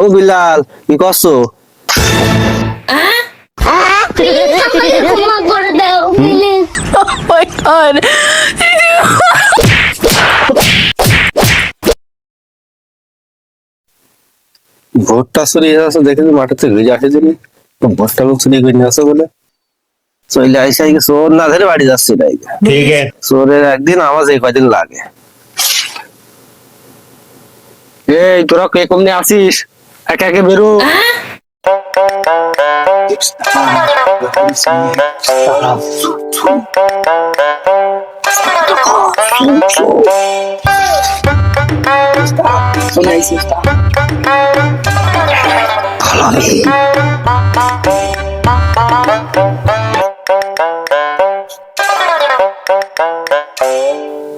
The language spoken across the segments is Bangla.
ও বিলাল কি করছ? ভোটটা আসো দেখে আসে তুমি ভোটটা লোক আসো বলে। চলে আইসে আগে চোর না ধরে বাড়ি যাচ্ছি না ঠিক আছে। চোরের একদিন আওয়াজ এই কয়দিন লাগে। এই তোরা কে কমনি আসিস? একে একে বেরো।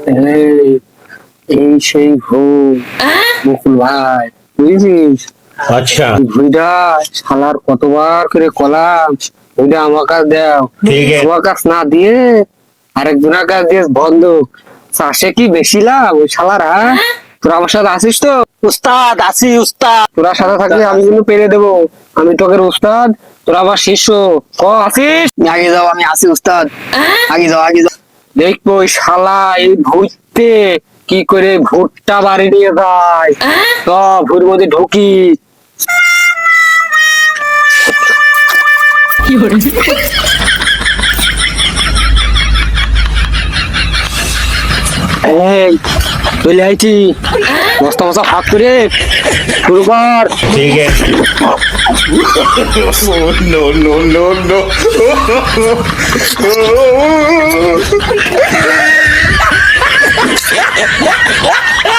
এই এই সেই ভূত মুকুল ভাই বুঝেছিস? আচ্ছা। ভিডা শালার কতবার করে কলাম। ভিডা আমার আমার না দিয়ে আরেকজনের দিয়ে চাষে কি বেশি লাভ ওই তোরা আমার সাথে আসিস তো? উস্তাদ আসি উস্তাদ। তোরা সাথে থাকলে আমি কিন্তু পেরে দেবো। আমি তোকে উস্তাদ তোরা আমার শিষ্য। ক আসিস? আগে যাও আমি আসি উস্তাদ। আগে যাও আগে যাও। দেখব শালা এই ভূতে কি করে ভুট্টা বাড়ি নিয়ে যায়। তো ভুর মধ্যে ঢুকি। এই চলে আইছি। মস্তা মশা ভাগ করে শুরু ঠিক আছে।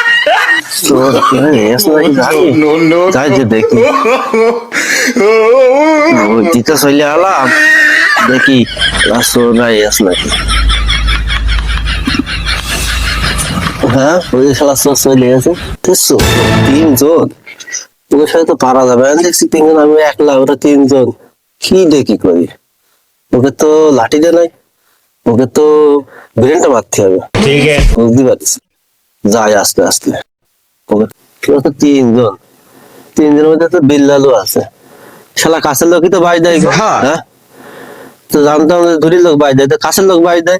দেখি দিতে চলে আলাম তিনজন ওদের তো পারা যাবে আমি দেখছি তিনজন আমি একলা ওরা তিনজন কি দেখি করি ওকে তো লাঠি নাই ওকে তো ব্রেনটা মারতে হবে বুঝতে পারছি যাই আস্তে আস্তে তিনজন। তিনজনের মধ্যে তো বিল্লালও আছে। শালা কাছের লোকই তো বাই দেয় হ্যাঁ।, হ্যাঁ। তো জানতাম দূরের লোক বাই দেয়। তো কাছের লোক বাই দেয়।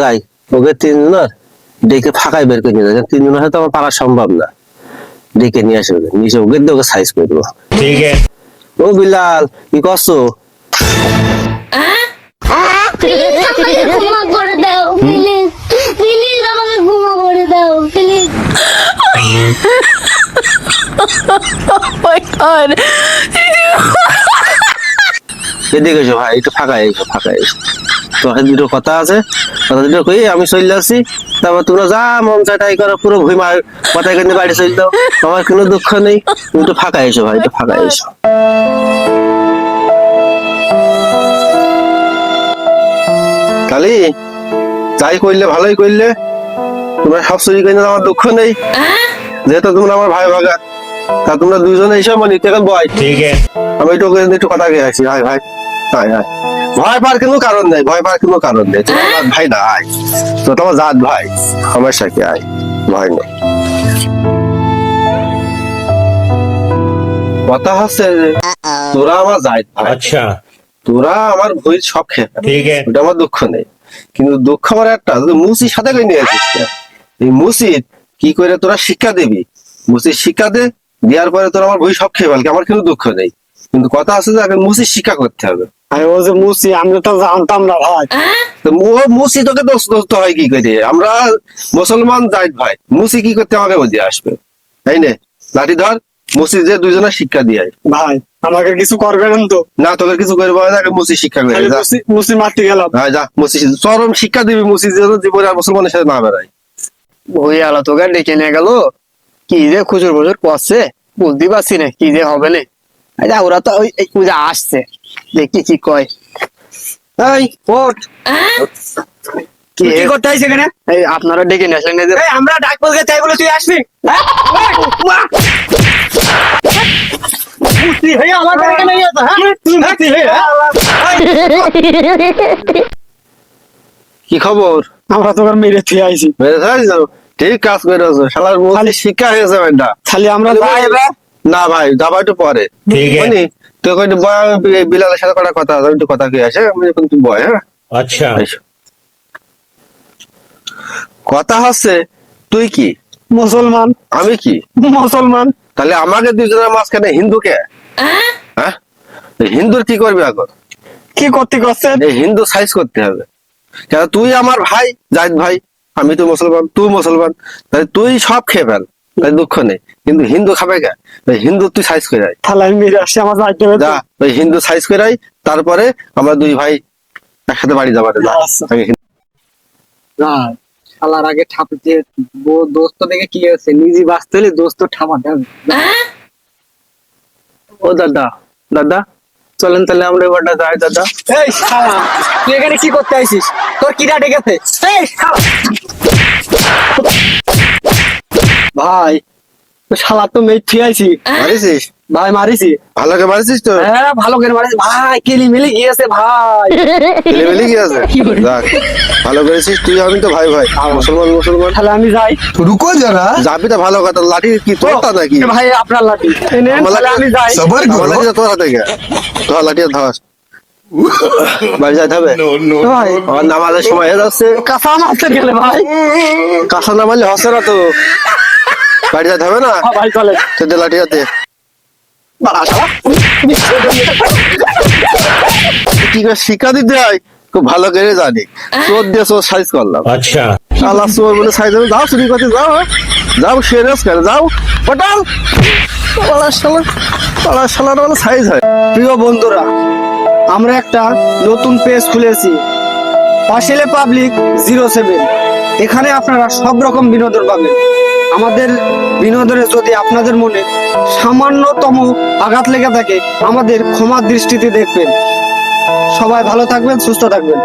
যাই ওকে তিনজনের ডেকে ফাঁকায় বের করে নিয়ে যায়। তিনজনের সাথে আমার পাকা সম্ভব না। ডেকে নিয়ে আসবে। নিয়ে এসে ওকে ওকে সাইজ করে দেবো। ঠিক আছে। ও বিল্লাল কি করছ? করে দাও প্লিজ My এদিকে এসো ভাই একটু ফাঁকা এসো ফাঁকা এসো। তোর দুটো কথা আছে কথা দুটো কই আমি চলে আসছি তারপর তোমরা যা মন চায় তাই করো পুরো ভুই মার কথায় কিন্তু বাড়ি চলে দাও আমার কোনো দুঃখ নেই। তুমি একটু ফাঁকা এসো ভাই একটু ফাঁকা এসো। কালি যাই করলে ভালোই করলে। তোমরা সব চুরি করে আমার দুঃখ নেই। যেহেতু তোমরা আমার ভাই ভাগা। তা তোমরা দুজন আমার নিতে এখন বয়। ঠিক আছে। আমি ওখানে একটু কথা গিয়ে আসি হাই ভাই হাই হাই ভয় পার কোনো কারণ নেই ভয় পার কোনো কারণ নেই। তোমার ভাই না আয়। তো তোমার জাত ভাই আমার সাথে আয়। ভয় নেই। কথা হচ্ছে তোরা আমার যাই ভাই। আচ্ছা। তোরা আমার ভুল সব খেয়ে ঠিক আছে। ওটা আমার দুঃখ নেই। কিন্তু দুঃখ আমার একটা মুসি সাথে করে নিয়ে আসিস এই কি করে তোরা শিক্ষা দিবি? মুসিদ শিক্ষা দে দেওয়ার পরে তোর আমার বই সব খেয়ে ফেলকে আমার কিন্তু দুঃখ নেই। কিন্তু কথা আছে যে আগে মুসির শিক্ষা করতে হবে। আরে ও যে মুসি আমি তো জানতাম না ভাই। তো মু- মুসি তোকে দোষ দোষ হয় কি করে? আমরা মুসলমান জাত ভাই মুসি কি করতে আমাকে আসবে। তাই না? লাঠি ধর মুসি যে দুইজনের শিক্ষা দিয়ে ভাই আমাকে কিছু করবেন তো। না তোকে কিছু করব না আগে মুসি শিক্ষা করে মুসি মুসি মারতে গেলাম। হ্যাঁ, যা মুসি চরম শিক্ষা দিবি মুসি যেন জীবনে আর মুসলমানের সাথে না বেড়ায়। ওই আলো তোকে ডেকে নিয়ে গেল। কি যে খুচুর খুচুর করছে বুঝতে পারছি না কি যে হবে না আচ্ছা ওরা তো ওই পূজা আসছে। দেখি কি কয়। এই ওঠ। কি কি করতে সেখানে এই আপনারা ডেকে নিয়ে আসলেন আমরা ডাক বলতে চাই বলে তুই আসবি? কি খবর? আমরা তোকে মেরে থুয়ে আইছি। মেরে থাকছো ঠিক কাজ করেছ শালার মুখে শিক্ষা হয়েছে ভাইটা খালি আমরা না ভাই দাবা একটু পরে। কই বয় বিলালের সাথে কথা একটু কথা কই আমি এখন বয় হ্যাঁ? আচ্ছা। কথা হচ্ছে তুই কি? মুসলমান। আমি কি? মুসলমান। তাহলে আমাকে দুজনের মাঝখানে হিন্দু কে? হ্যাঁ? হ্যাঁ? হিন্দুর কি করবি এখন? কি করতে করছে? হিন্দু সাইজ করতে হবে। কেন? তুই আমার ভাই জাহিদ ভাই। আমি তো মুসলমান তুই মুসলমান তাহলে তুই সব খেয়ে ফেল তাই দুঃখ নেই। কিন্তু হিন্দু খাবে কে? হিন্দু তুই সাইজ করে। তাহলে আমি মেরে আসছি আমার যা ওই হিন্দু সাইজ করে তারপরে আমরা দুই ভাই একসাথে বাড়ি যাবার আচ্ছা। না শালার আগে ঠাপ দিয়ে বো- দোস্ত দেখে কি হয়েছে? নিজে বাঁচতে হলে দোস্ত ঠাপাতে হবে ও দাদা দাদা। চলেন তাহলে আমরা এবারটা যাই দাদা। এই শালা তুই এখানে কি করতে আইছিস? তোর কিরা ডেকেছে? এই শালা। ভাই তো শালা তো মেয়ে ঠিক আছিস ভাই মারিছি। ভালো করে মারিছিস তো? হ্যাঁ ভালো করে মারিছি। ভাই কেলি মিলি গিয়েছে ভাই। কেলি মিলি গিয়েছে যাক ভালো করেছিস তুই আমি তো ভাই ভাই। মুসলমান মুসলমান। তাহলে আমি যাই। রুকো যারা। যাবি তো ভালো কথা। লাঠি কি তোরটা নাকি? ভাই আপনার লাঠি। তাহলে আমি যাই। সবার গো তোর হাতে গে। তোর লাঠি ধস বাড়ি যাইতে হবে? নামাজের সময় হয়ে যাচ্ছে। কাঁচা মারতে গেলে ভাই। কাঁচা নামালে হসে না তো। বাড়ি যাইতে হবে না? বাড়ি চলে তো লাঠি হাতে। দিতে হয়? খুব ভালো করে জানি। দিয়ে সাইজ করলাম। আচ্ছা। আল্লাহ বলে সাইজ হবে যাও যাও হ্যাঁ? যাও সিরিয়াস করে যাও। পটাল! পালা পালা সাইজ হয়। প্রিয় বন্ধুরা আমরা একটা নতুন পেজ খুলেছি। পাশেলে পাবলিক জিরো সেভেন এখানে আপনারা সব রকম বিনোদন পাবেন। আমাদের বিনোদনে যদি আপনাদের মনে সামান্যতম আঘাত লেগে থাকে, আমাদের ক্ষমার দৃষ্টিতে দেখবেন। সবাই ভালো থাকবেন, সুস্থ থাকবেন।